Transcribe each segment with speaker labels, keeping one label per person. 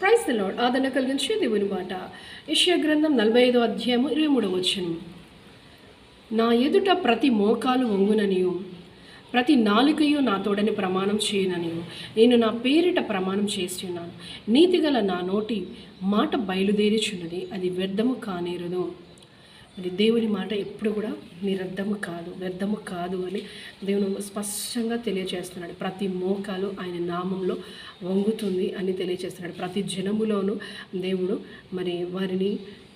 Speaker 1: Price the lord ఆదరణ కలిగించే దేవుని మాట. యెషయా గ్రంథం నలభై ఐదో అధ్యాయము ఇరవై మూడవ వచ్చను నా ఎదుట ప్రతి మోకాలు వంగుననియు. ప్రతి నాలుకయు నా తోడని ప్రమాణం చేయననియు. నేను నా పేరిట ప్రమాణం చేస్తున్నాను. నీతిగల నా నోటి మాట బయలుదేరిచున్నది. అది వ్యర్థము కానేరదు మరి దేవుని మాట ఎప్పుడు కూడా నిరర్థము కాదు వ్యర్థము కాదు అని దేవుని స్పష్టంగా తెలియజేస్తున్నాడు ప్రతి మోకాలు ఆయన నామంలో వంగుతుంది అని తెలియజేస్తున్నాడు ప్రతి జనములోనూ దేవుడు మరి వారిని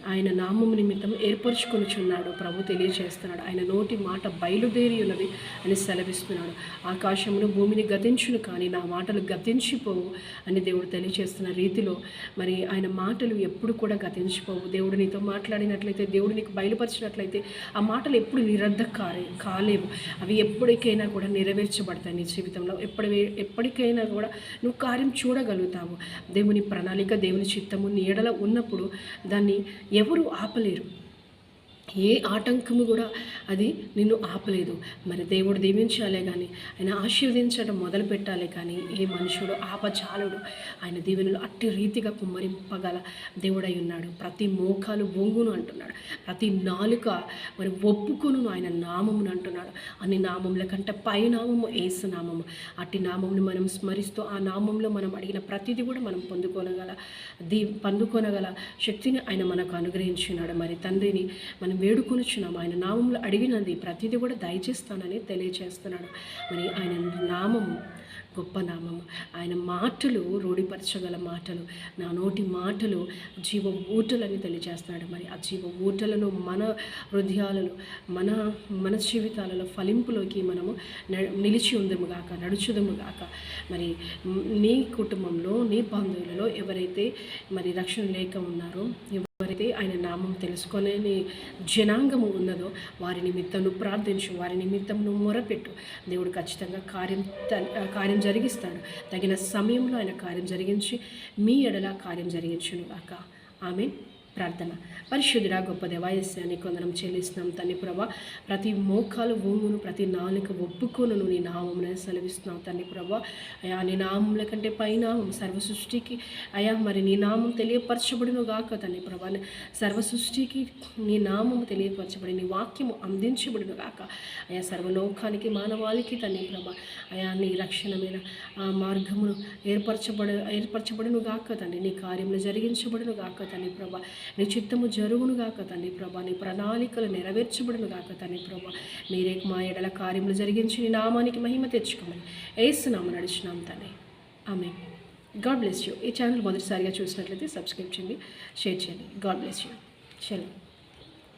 Speaker 1: ఆయన నామం నిమిత్తం ఏర్పరచుకొనుచున్నాడు. ప్రభు తెలియజేస్తున్నాడు ఆయన నోటి మాట బయలుదేరి ఉన్నది అని సెలవిస్తున్నాడు. ఆకాశమును భూమిని గతించును కానీ నా మాటలు గతించిపోవు అని దేవుడు తెలియజేస్తున్న రీతిలో మరి ఆయన మాటలు ఎప్పుడు కూడా గతించిపోవు. దేవుడు నీతో మాట్లాడినట్లయితే దేవుడు నీకు బయలుపరిచినట్లయితే ఆ మాటలు ఎప్పుడు నిరర్ధకారే కాలేవు. అవి ఎప్పటికైనా కూడా నెరవేర్చబడతాయి నీ జీవితంలో. ఎప్పటి ఎప్పటికైనా కూడా నువ్వు కార్యం చూడగలుగుతావు. దేవుని ప్రణాళిక దేవుని చిత్తము నీడల ఉన్నప్పుడు దాన్ని ఎవరు ఆపలేరు ఏ ఆటంకము కూడా అది నిన్ను ఆపలేదు. మరి దేవుడు దీవించాలే కానీ ఆయన ఆశీర్వదించడం మొదలు పెట్టాలి కానీ ఏ మనుషుడు ఆపచాలుడు ఆయన దీవెనలు అట్టి రీతిగా కుమ్మరింపగల దేవుడై ఉన్నాడు. ప్రతి మోకాలు బొంగును అంటున్నాడు. ప్రతి నాలుక మరి ఒప్పుకును ఆయన నామమును అంటున్నాడు. అన్ని నామముల కంటే పై నామము ఏసు నామము. అట్టి నామమును మనం స్మరిస్తూ ఆ నామంలో మనం అడిగిన ప్రతిదీ కూడా మనం పొందుకోనగల దీ పొందుకోనగల శక్తిని ఆయన మనకు అనుగ్రహించున్నాడు. మరి తండ్రిని మన వేడుకొనుచున్నాం. ఆయన నామంలో అడిగినది ప్రతిదీ కూడా దయచేస్తానని తెలియచేస్తున్నాడు. మరి ఆయన నామము గొప్ప నామము ఆయన మాటలు రూఢిపరచగల మాటలు నా నోటి మాటలు జీవ ఊటలని తెలియజేస్తున్నాడు మరి ఆ జీవ ఊటలను మన హృదయాలలో మన మన జీవితాలలో ఫలింపులోకి మనము నిలిచి ఉందము గాక నడుచుదము గాక. మరి నీ కుటుంబంలో నీ బంధువులలో ఎవరైతే మరి రక్షణ లేక ఉన్నారో ఎవరైతే ఆయన నామం తెలుసుకోలేని జనాంగము ఉన్నదో వారి నిమిత్తం నువ్వు ప్రార్థించు వారి నిమిత్తం నువ్వు మొరపెట్టు. దేవుడు ఖచ్చితంగా కార్యం త- కార్యం జరిగిస్తాడు. తగిన సమయంలో ఆయన కార్యం జరిగించి మీ ఎడల కార్యం జరిగించును అక్క ఆమె ప్రార్థన. పరిశుద్ధుడా గొప్ప దేవాయస్యాన్ని కొందరం చెల్లిస్తున్నాం తండ్రి ప్రభా. ప్రతి మోకాలు భూమును ప్రతి నాలుక ఒప్పుకోను నీ నామమున సెలవిస్తున్నావు తండ్రి ప్రభా. అయా నీ నామముల కంటే పైన సర్వ సృష్టికి అయా మరి నీ నామం తెలియపరచబడును గాక తండ్రి ప్రభా. సర్వ సృష్టికి నీ నామము తెలియపరచబడి నీ వాక్యము అందించబడును గాక. అయా సర్వలోకానికి మానవాళికి తండ్రి ప్రభా. అయా నీ రక్షణ మీద ఆ మార్గమును ఏర్పరచబడ ఏర్పరచబడును గాక తండ్రి నీ కార్యములు జరిగించబడును గాక తండ్రి ప్రభా. నీ చిత్తము జరుగును గాక తండ్రి ప్రభా. నీ ప్రణాళికలు నెరవేర్చబడును గాక తండ్రి ప్రభా. మీరే మా ఎడల కార్యములు జరిగించి నీ నామానికి మహిమ తెచ్చుకోమని ఏసునామ నడిచినాం తండ్రి. ఆమె గాడ్ బ్లెస్ యూ. ఈ ఛానల్ మొదటిసారిగా చూసినట్లయితే సబ్స్క్రైబ్ చేయండి షేర్ చేయండి. God bless you. చలో